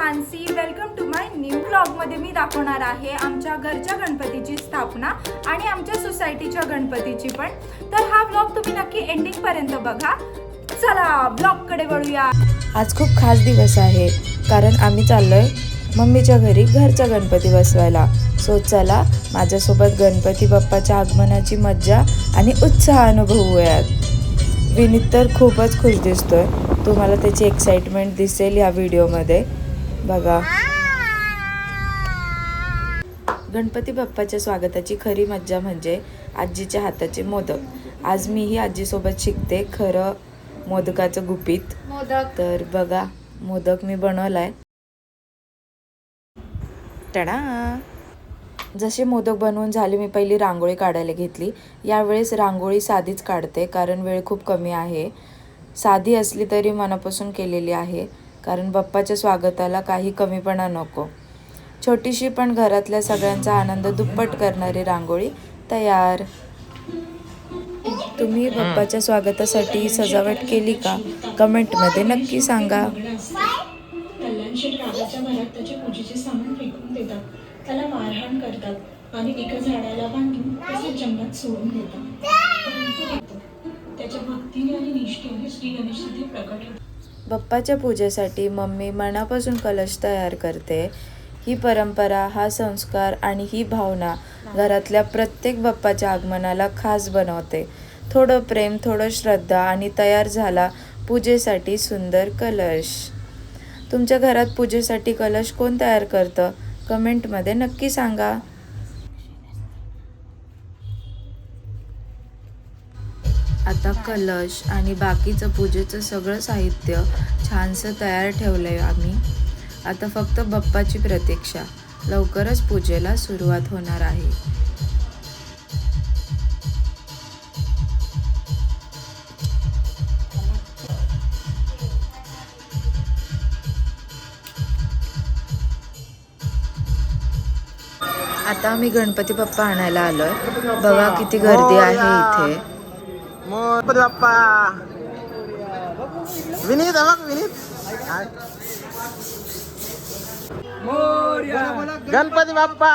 Mansi welcome to my new मध्ये मी दाखवणार आहे आमच्या घरच्या गणपतीची स्थापना आणि आमच्या सोसायटीच्या गणपतीची पण. तर हा ब्लॉग तुम्ही नक्की एंडिंग पर्यंत बघा. चला ब्लॉगकडे वळूया. आज खूप खास दिवस आहे कारण आम्ही चाललोय मम्मीच्या घरी घरचा गणपती बसवायला. सो चला माझ्यासोबत गणपती बाप्पाच्या आगमनाची मज्जा आणि उत्साह अनुभवूयात विनीत तर खूपच खुश दिसतोय. तुम्हाला त्याची एक्साइटमेंट दिसेल या व्हिडिओमध्ये बघा. गणपती बाप्पाच्या स्वागताची खरी मज्जा म्हणजे आजीच्या हाताचे मोदक. आज मीही आजीसोबत शिकते खरं मोदकाचं गुपित. मोदक. तर बघा मोदक मी बनवलाय. टडा. जसे मोदक बनवून झाले मी पहिली रांगोळी काढायला घेतली. यावेळेस रांगोळी साधीच काढते कारण वेळ खूप कमी आहे. साधी असली तरी मनापासून केलेली आहे. कारण बाप्पाच्या स्वागताला काही कमीपणा नको. छोटीशी पण घरातल्या सगळ्यांचा आनंद दुप्पट करणारी रांगोळी तयार. तुम्ही बाप्पाच्या स्वागतासाठी सजावट केली का? कमेंटमध्ये नक्की सांगा. त्याला मारहाण करतात आणि एका झाडाला बांधून तसेच जंगलात सोडून देतात. त्याच्या भक्तीने आणि निष्ठेने श्री गणेश तिथे प्रकट होतात. बाप्पाच्या पूजेसाठी मम्मी मनापासून कलश तयार करते. ही परंपरा हा संस्कार आणि ही भावना घरातल्या प्रत्येक बाप्पाच्या आगमनाला खास बनवते. थोडं प्रेम थोडं श्रद्धा आणि तयार झाला पूजेसाठी सुंदर कलश. तुमच्या घरात पूजेसाठी कलश कोण तयार करतं? कमेंटमध्ये नक्की सांगा. आता कलश आणि बाकीचं पूजेचं सगळं साहित्य छानसं तयार ठेवलं आहे आम्ही. आता फक्त बाप्पाची प्रतीक्षा. लवकरच पूजेला सुरुवात होणार आहे. आता आम्ही गणपती बाप्पा आणायला आलोय. बघा किती गर्दी आहे इथे. गणपती बाप्पा विनीत आहे बघ विनीत गणपती बाप्पा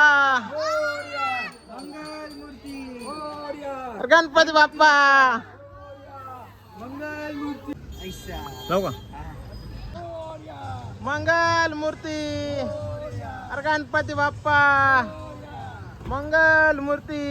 गणपती बाप्पा जाऊ का मंगल मूर्ती अरे गणपती बाप्पा मंगल मूर्ती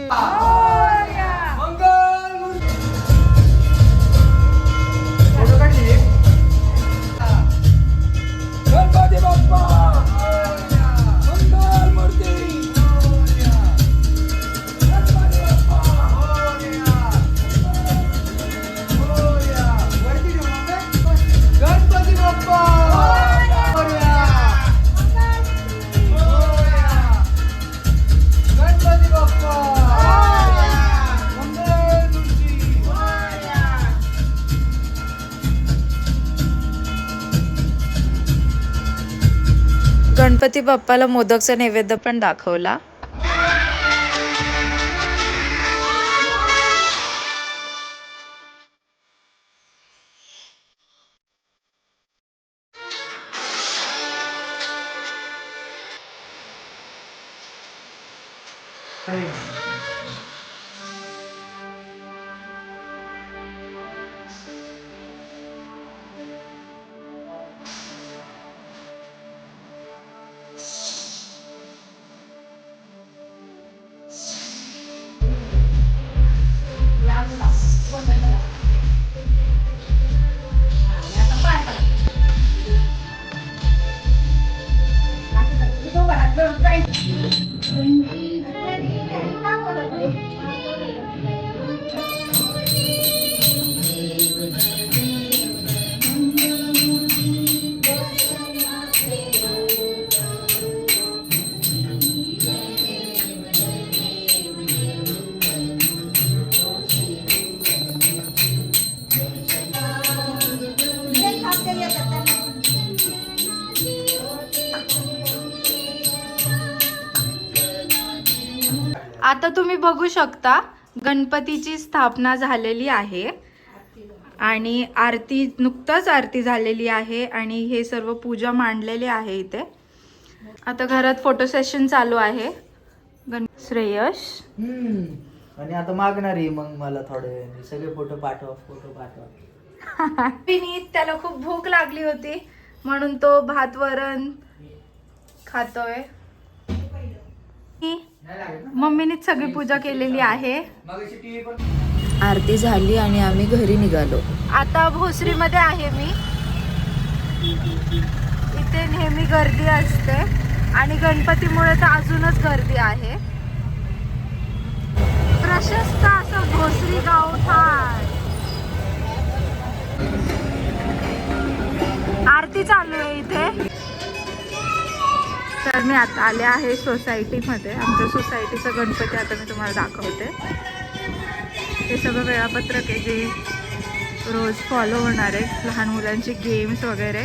गणपती बाप्पाला मोदकचा नैवेद्य पण दाखवला. आता तुम्ही बघू शकता गणपतीची स्थापना झालेली आहे. आणि आरती नुकताच आरती झालेली आहे आणि हे सर्व पूजा मांडलेली आहे इथे. आता घरात फोटो सेशन चालू आहे. गण श्रेयश. हम्म. आणि आता मागणार आहे मग मला थोड्या वेळाने. सगळे फोटो पाठवा फोटो पाठवा. त्याला खूप भूक लागली होती. म्हणून तो भात वरण खातोय. मम्मीनीच सगळी पूजा केलेली आहे. आरती झाली आणि आम्ही घरी निघालो. आता भोसरीमध्ये आहे मी. इथे नेहमी गर्दी असते आणि गणपतीमुळे तर अजूनच गर्दी आहे. प्रशस्त असं भोसरी गाव ठाण आरती चालू आहे इथे. तर मी आता आले आहे सोसायटीमध्ये. आमच्या सोसायटीचा गणपती आता मी तुम्हाला दाखवते. हे सगळं वेळापत्रक आहे जे रोज फॉलो होणार आहे. लहान मुलांचे गेम्स वगैरे.